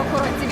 Охоронці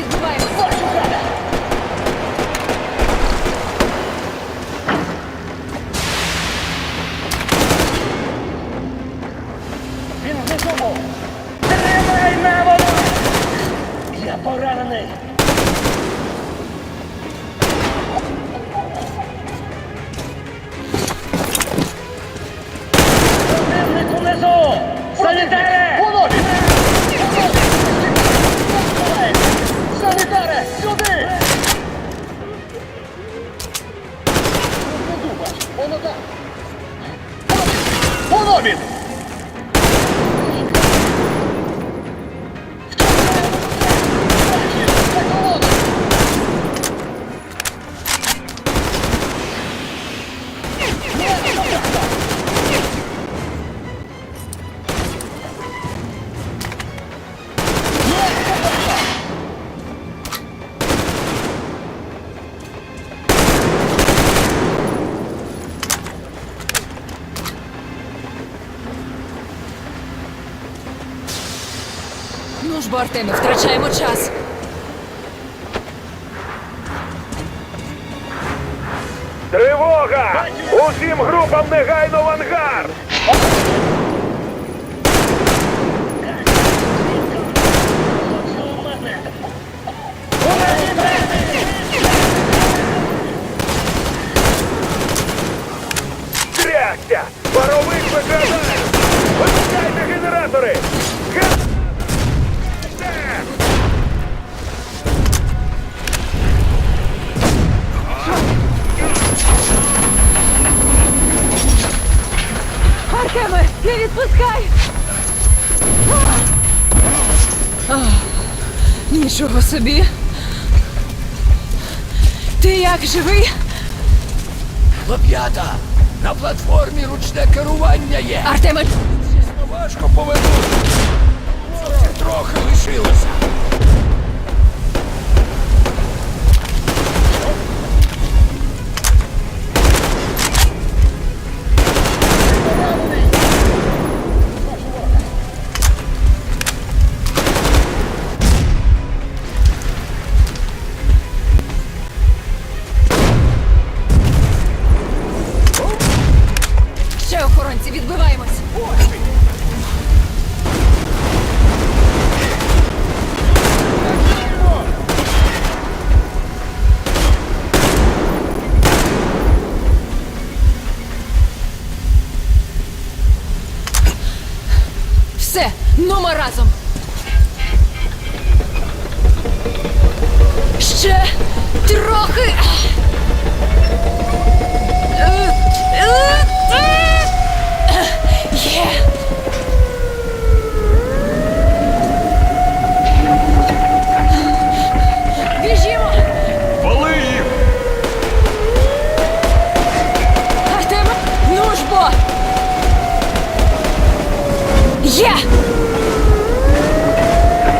Воно він! Бо, Артеме, втрачаємо час. Тривога! Усім групам негайно в ангар! Нічого собі. Ти як живий? Хлоп'ята, на платформі ручне керування є. Артеме, Важко поведуть. Ще трохи. Е, е, е. Є. Біжімо! Вали їх! Ну ж бо! Є!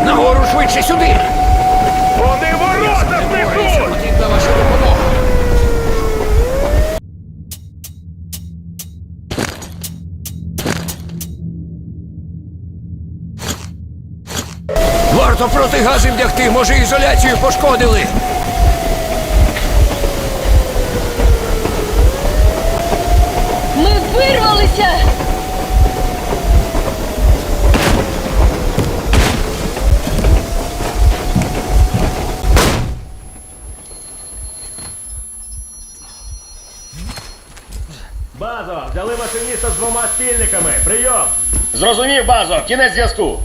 Нагору швидше сюди. Вони Варто проти газів вдягти, може ізоляцію пошкодили. Ми вирвалися! Базо, взяли машиніста з двома спільниками. Прийом! Зрозумів, базо, кінець зв'язку.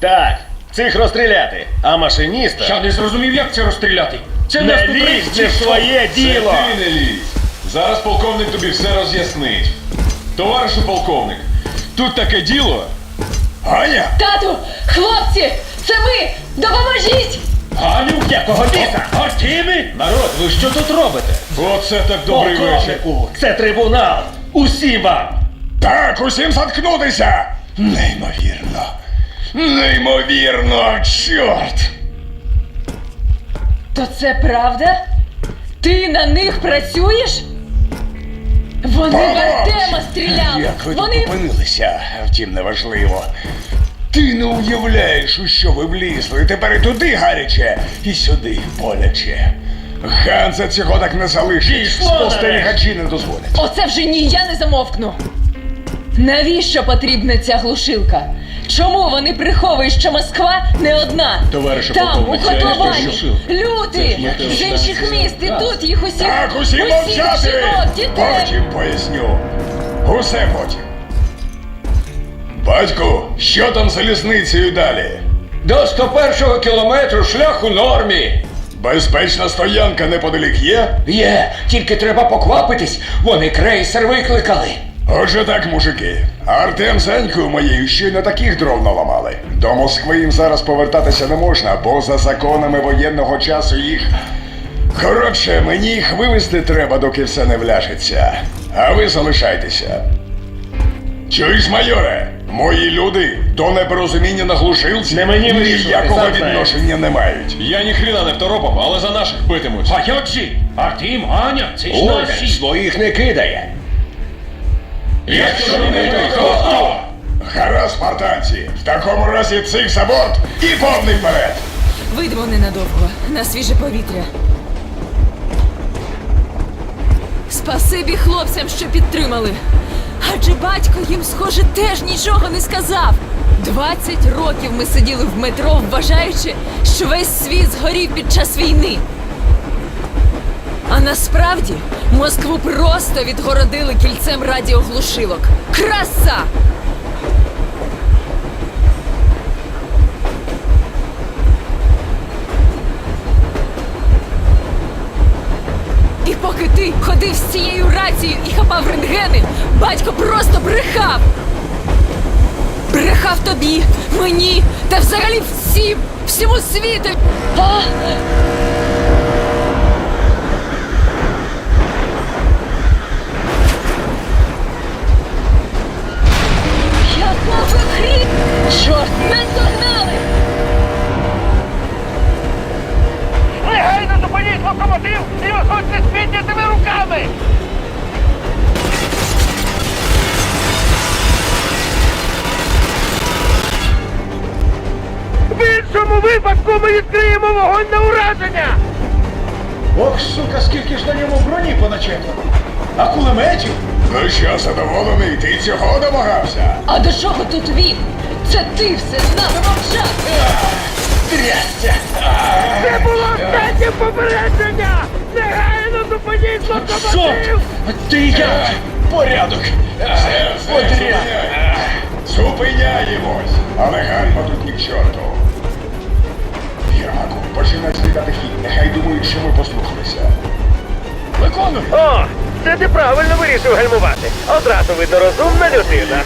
Так, цих розстріляти, а машиніста. Я не зрозумів, як це розстріляти. Це Не нас лізь що? своє діло! Це ти не лізь. Зараз полковник тобі все роз'яснить. Товаришу полковник, тут таке діло. Ганя? Тату! Хлопці! Це ми! Допоможіть! Ганю, якого біса? Гостіни? Народ, ви що тут робите? Оце так добрий вечір. Полковнику, це трибунал! Усім вам! Так, усім заткнутися! Неймовірно. Неймовірно, чорт! То це правда? Ти на них працюєш? Вони в Артема стріляли! Як ви Вони тут опинилися? Втім, неважливо. Ти не уявляєш, у що ви влізли. Тепер і туди гаряче, і сюди боляче. Ганза цього так не залишить. Спостерігачі не дозволять. Оце вже ні, я не замовкну. Навіщо потрібна ця глушилка? Чому вони приховують, що Москва не одна? Товаришу Там, у полковник, я котловані, люди з інших міст, і тут їх усіх, Так, усі усіх мовчати! жінок, дітей. Потім поясню. Усе потім. Батьку, що там з залізницею далі? До 101-го кілометру шлях у нормі. Безпечна стоянка неподалік є? Є, тільки треба поквапитись, вони крейсер викликали. Отже так, мужики. Артем з Анькою моєю щойно таких дров наламали. До Москви їм зараз повертатися не можна, бо за законами воєнного часу їх. Коротше, мені їх вивезти треба, доки все не вляжеться. А ви залишайтеся. Чуєш, майоре? Мої люди до непорозуміння на глушилці Не мені ніякого відношення не мають. Я ні хрена не второпав, але за наших битимуть. А як же? Артем, Аня, це ж наші. своїх не кидає. Якщо не то хто хто? Спартанці. В такому разі цих за борт і повний вперед. Вийдемо ненадовго, на свіже повітря. Спасибі хлопцям, що підтримали. Адже батько їм, схоже, теж нічого не сказав. 20 років ми сиділи в метро, вважаючи, що весь світ згорів під час війни. А насправді Москву просто відгородили кільцем радіоглушилок. Краса! І поки ти ходив з цією рацією і хапав рентгени, батько просто брехав. Брехав тобі, мені та взагалі всім, всьому світу. А! Чорт, нас догнали! Негайно зупиніть локомотив і виходьте з піднятими руками! В іншому випадку ми відкриємо вогонь на ураження! Ох, сука, скільки ж на ньому броні поначеплено. А кулеметів? Ну що, задоволений, ти цього домагався? А до чого тут він? Це ти все з нами мовчав! Трясся! Це було останнє попередження! Негайно зупиніть локомотив! Ти як? Порядок! Все, все, Подряд. Зупиняємось. Але гальма тут ні к чорту. Єрмаку, починай слідати хід. Нехай думають, що ми послухалися. Виконуй! О, це ти правильно вирішив гальмувати. Одразу видно розумна людина.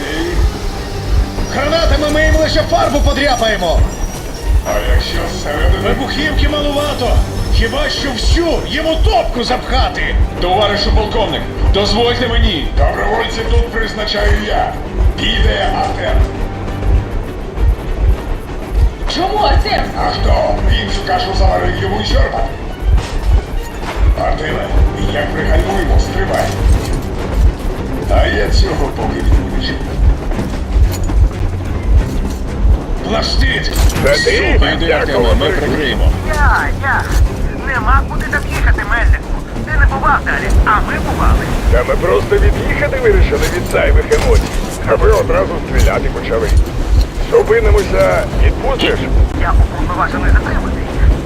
Гранатами ми їм лише фарбу подряпаємо! А якщо зсередини... Вибухівки малувато! Хіба що всю йому топку запхати! Товаришу полковник, дозвольте мені. Добровольців тут призначаю я. Піде Артем. Чому Артем? А хто? Він цю кашу заварив йому сьорбати. Артеме, як пригальмуємо, стривай. А я цього поки відволічу. Пластит! Іди, Артеме, ми прикриємо. Я, я. Нема куди там їхати, Мельнику. Ти не бував далі, а ми бували. Та ми просто від'їхати вирішили від зайвих емоцій, а ви одразу стріляти почали. Зупинимося, відпустиш? Я уповноважений затримати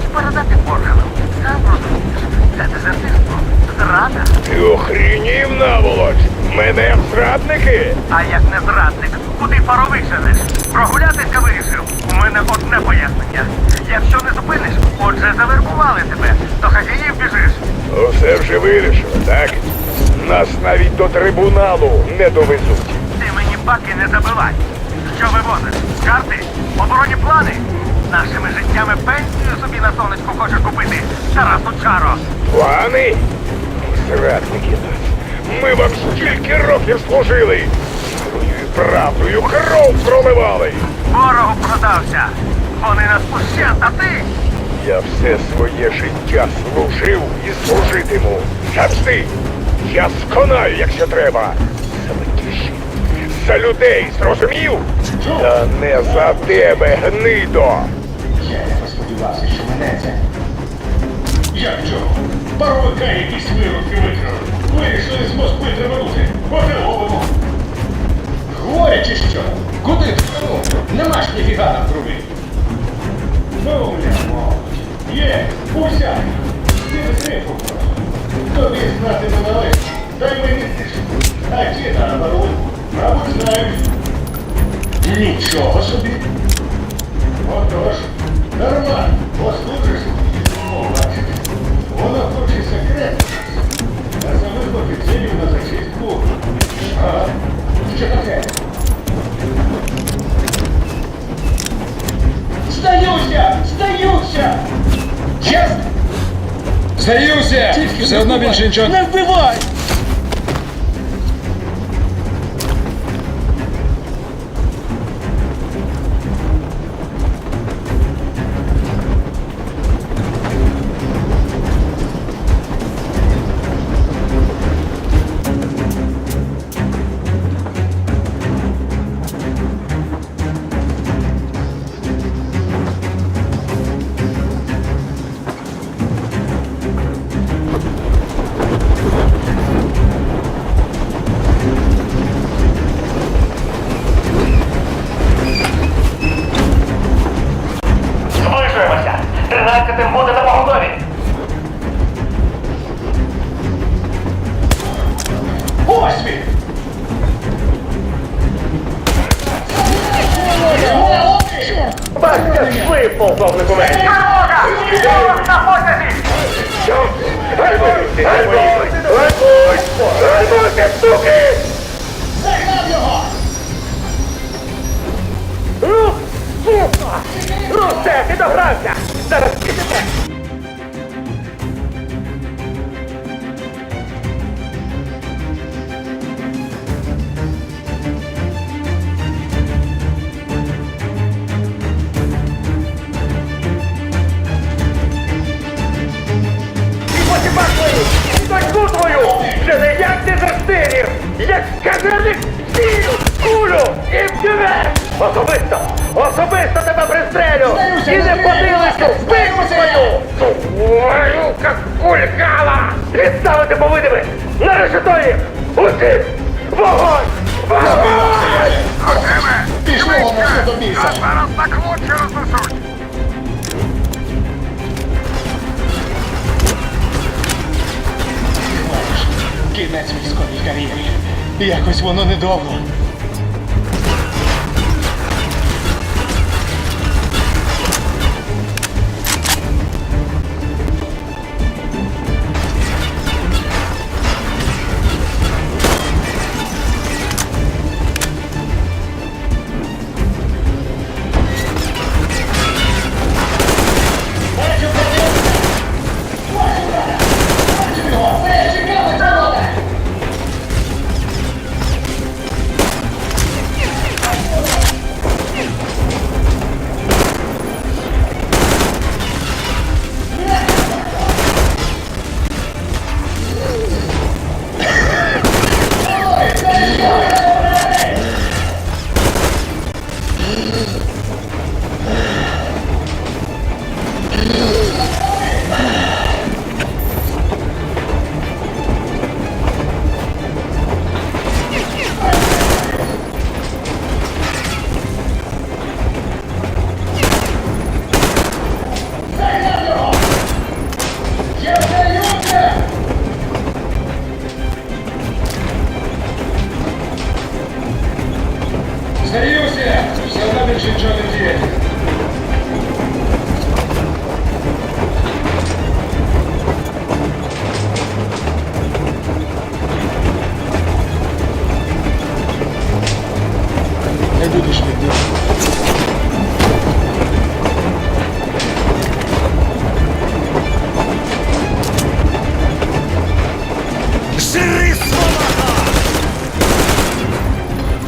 і передати органам. Сам розумієш, це дезертирство, зрада. Ти охрінів наволоч! Мене зрадники? А як не зрадник, куди паровик женеш? Прогулятися вирішив. У мене одне пояснення. Якщо не зупиниш, отже завербували тебе, до хазяїв біжиш. Усе вже вирішено, так? Нас навіть до трибуналу не довезуть. Ти мені баки не забивай. Що вивозиш? Карти? Оборонні плани? Нашими життями пенсію собі на сонечку хочеш купити? Тарасу Чаро. Плани? Зрадники нас. Ми вам стільки років служили. І правдою кров проливали. Ворогу продався. Вони нас ущент, а ти? Я все своє життя служив і служитиму. Завжди. Я сконаю, якщо треба. За батьківщину. За людей, зрозумів? Та не за тебе, гнидо! Я не сподівався, що мене це. Як чого? Паровика якісь виродки викрали. Вирішили з Москви триманути. І. Хворі чи що? Куди ти? Ну, Нема ж ніфіга на крові. Ну, молодь. Є, уся. Ти не просто. Тобі знати не належить. Дай мені тишу. А ті на паровику, мабуть, знають. Нічого собі. Отож, нормально, послужиш. О, бачите, хоче за виплати цілів на зачистку. А, що таке? Здаюся! Здаюся! Чесно? Здаюся! Все одно більше нічого. Не вбивай! Казерних стілю! Кулю! І в! Особисто! Особисто тебе пристрелю! І не подивишся! Спину свою! Твою какулькала! Відставити повидими! На решето їх! Усіх! Вогонь! Вогонь! Пішло воно все до біса! Зараз на клочі рознесуть! Кінець військовій кар'єрі. Якось воно недовго.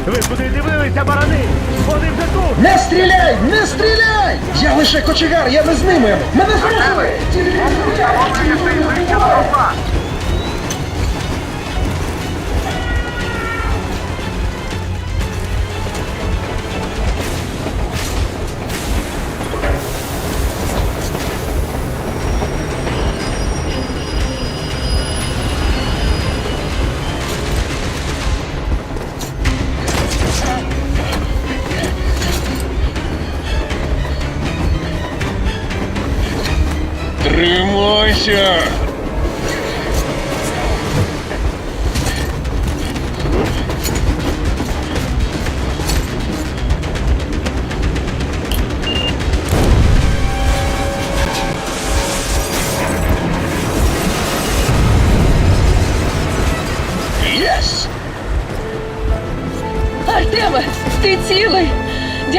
Ви куди дивилися, барани? Вони вже тут! Не стріляй! Не стріляй! Я лише кочегар, я не з ними! Мене зрушили! Тримайся!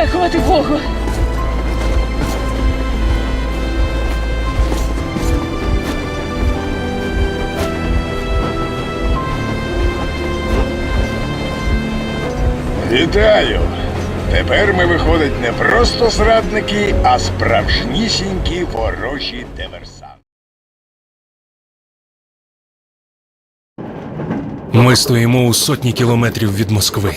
Дякувати Богу! Вітаю! Тепер ми виходить не просто зрадники, а справжнісінькі ворожі диверсанти. Ми стоїмо у сотні кілометрів від Москви.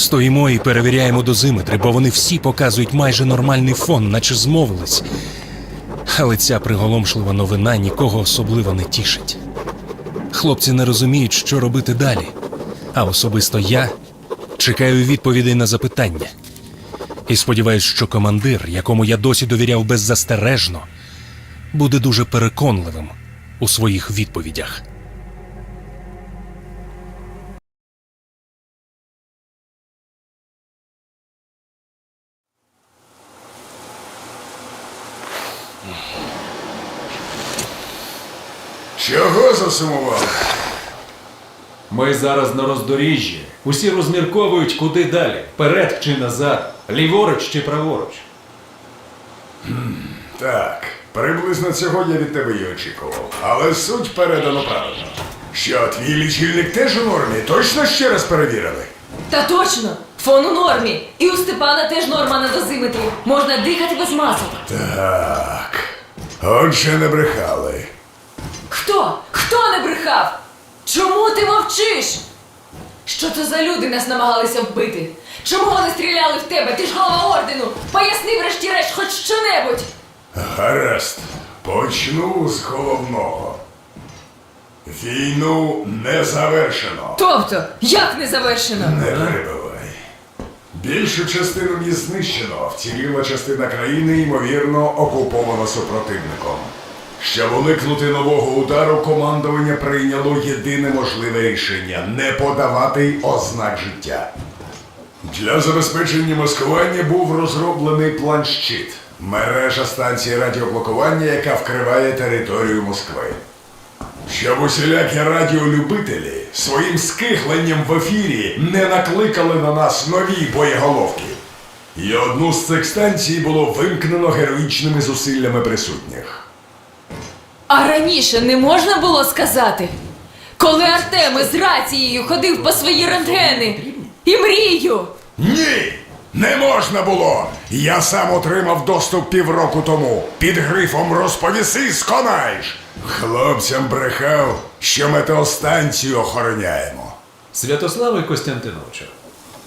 Стоїмо і перевіряємо дозиметри, бо вони всі показують майже нормальний фон, наче змовились. Але ця приголомшлива новина нікого особливо не тішить. Хлопці не розуміють, що робити далі. А особисто я чекаю відповідей на запитання. І сподіваюсь, що командир, якому я досі довіряв беззастережно, буде дуже переконливим у своїх відповідях. Чого засумував? Ми зараз на роздоріжжі. Усі розмірковують, куди далі: вперед чи назад, ліворуч чи праворуч. Так, приблизно цього я від тебе і очікував. Але суть передано правильно. Що, твій лічильник теж у нормі? Точно ще раз перевірили? Та точно! Фон у нормі! І у Степана теж норма на дозиметрі. Можна дихати без масок. Так. Отже, не брехали. Хто? Хто не брехав? Чому ти мовчиш? Що це за люди нас намагалися вбити? Чому вони стріляли в тебе? Ти ж голова ордену! Поясни врешті-решт хоч що-небудь! Гаразд. Почну з головного. Війну не завершено. Тобто, як не завершено? Не перебивай. Більшу частину міст знищено, вціліла частина країни, ймовірно, окупована супротивником. Щоб уникнути нового удару, командування прийняло єдине можливе рішення не подавати ознак життя. Для забезпечення маскування був розроблений план щит мережа станції радіоблокування, яка вкриває територію Москви. Щоб усілякі радіолюбителі своїм скихленням в ефірі не накликали на нас нові боєголовки. І одну з цих станцій було вимкнено героїчними зусиллями присутніх. А раніше не можна було сказати? Коли Артем із рацією ходив по свої рентгени і мрію. Ні! Не можна було! Я сам отримав доступ півроку тому. Під грифом розповіси, сконаєш! Хлопцям брехав, що метеостанцію охороняємо. Святославе Костянтиновичу,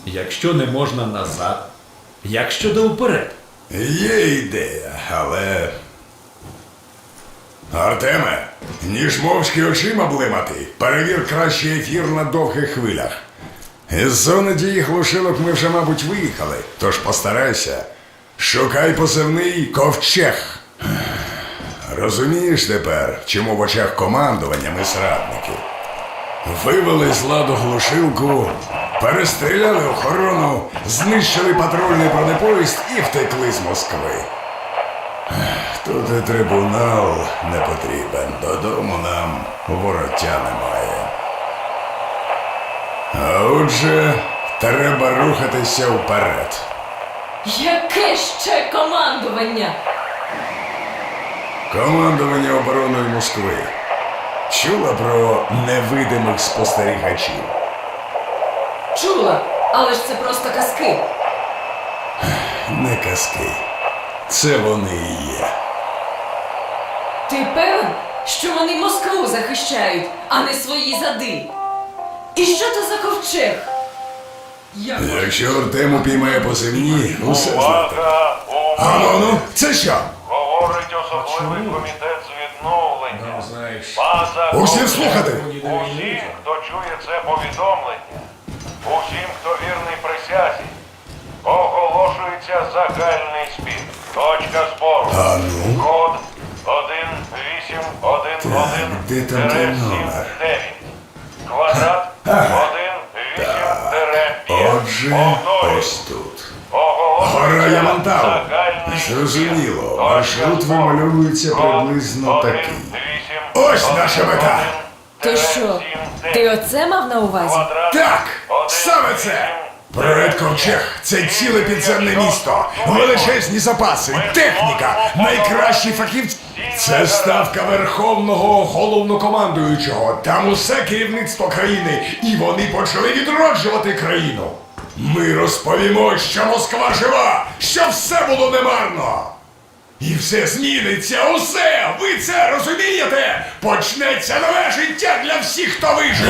якщо не можна назад, як щодо вперед? Є ідея, але. Артеме, ніж мовчки очима блимати, перевір краще ефір на довгих хвилях. Із зони дії глушилок ми вже, мабуть, виїхали, тож постарайся. Шукай позивний ковчег. Розумієш тепер, чому в очах командування ми зрадники? Вивели з ладу глушилку, перестріляли охорону, знищили патрульний бронепоїзд і втекли з Москви. Тут і трибунал не потрібен. Додому нам вороття немає. А отже, треба рухатися вперед. Яке ще командування? Командування обороною Москви. Чула про невидимих спостерігачів. Чула, але ж це просто казки. Не казки. Це вони і є. Ти певен, що вони Москву захищають, а не свої зади? І що це за ковчег? Я... Якщо Артем упіймає по землі, ну, усе знати. Ану, ну, це що? Говорить особливий комітет з відновлення. База Усі слухати. Усі, хто чує це повідомлення, усім, хто вірний присязі, оголошується загальний спів. Точка збору. Код 1, 8, 1, 1, де там той номер? 9. Квадрат 1, 8, 5. Отже, ось тут. Гора Ямантау. Зрозуміло, маршрут вимальовується приблизно такий. Ось наша мета. Ти що, ти оце мав на увазі? Так, саме це! Проект Ковчег це ціле підземне місто, величезні запаси, техніка, найкращі фахівці. Це ставка верховного головнокомандуючого. Там усе керівництво країни, і вони почали відроджувати країну. Ми розповімо, що Москва жива, що все було немарно. І все зміниться, усе! Ви це розумієте? Почнеться нове життя для всіх, хто вижив!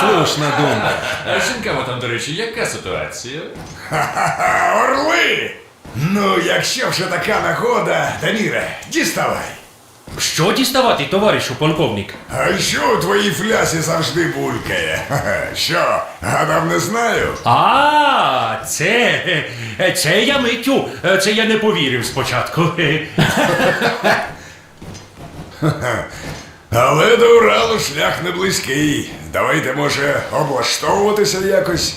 Слушна думка. А з жінками там, до речі, яка ситуація? Ха-ха, орли! Ну, якщо вже така нагода, Даміре, діставай. Що діставати, товаришу полковник? А що у твоїй флясі завжди булькає? Що, гадав не знаю? А, це. Це я миттю. Це я не повірив спочатку. Але до Уралу шлях не близький. Давайте, може, облаштовуватися якось.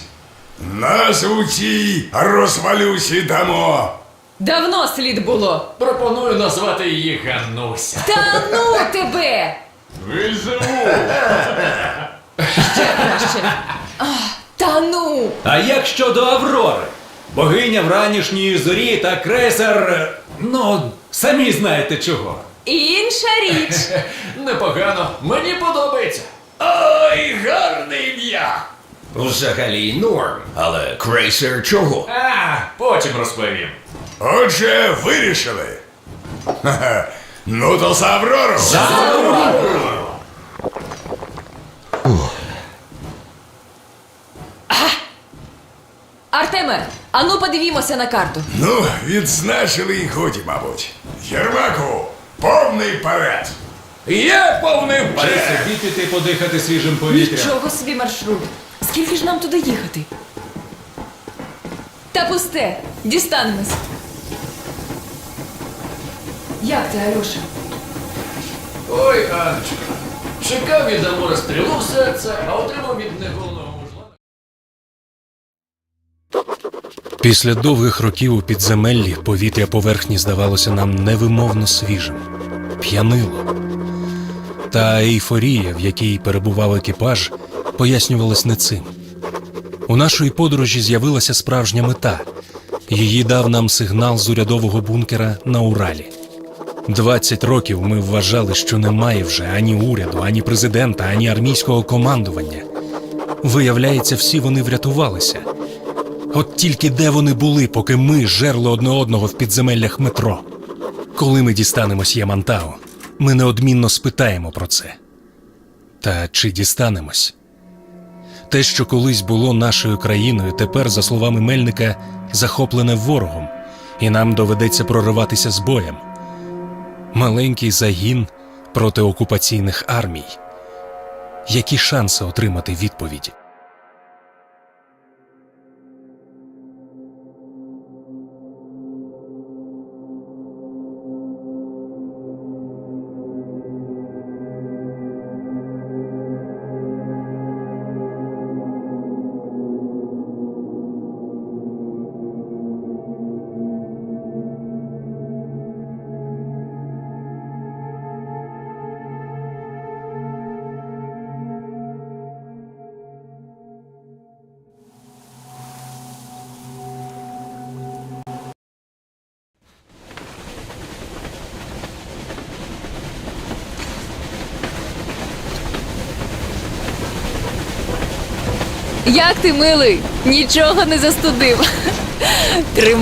Назву цій розвалюсі дамо. Давно слід було. Пропоную назвати її Гануся. Та ну тебе! Визову! Ще краще. А, та ну! А як щодо Аврори? Богиня вранішньої зорі та крейсер. е, Ну, самі знаєте чого. Інша річ. Непогано, мені подобається. Ой, гарне ім'я! Взагалі норм, але крейсер чого? А, потім розповім. Отже, вирішили. Ха-ха. Ну то за Аврору! Артеме, ану подивімося на карту. Ну, відзначили і годі, мабуть. Єрмаку, повний перед! Є повний Чи вперед! собі піти подихати свіжим повітрям? Нічого собі маршрут. Скільки ж нам туди їхати? Та пусте, дістанемось. Як ти, Альоша? Ой, Анечка. Чекав від Амора стрілу в серце, а отримав від неголовного мужла. Після довгих років у підземеллі повітря поверхні здавалося нам невимовно свіжим, п'янило. Та ейфорія, в якій перебував екіпаж, пояснювалась не цим. У нашої подорожі з'явилася справжня мета. Її дав нам сигнал з урядового бункера на Уралі. 20 років ми вважали, що немає вже ані уряду, ані президента, ані армійського командування. Виявляється, всі вони врятувалися. От тільки де вони були, поки ми жерли одне одного в підземеллях метро. Коли ми дістанемось Ямантау, ми неодмінно спитаємо про це. Та чи дістанемось? Те, що колись було нашою країною, тепер, за словами Мельника, захоплене ворогом, і нам доведеться прориватися з боєм. Маленький загін проти окупаційних армій. Які шанси отримати відповіді? Як ти, милий? Нічого не застудив. Тримай.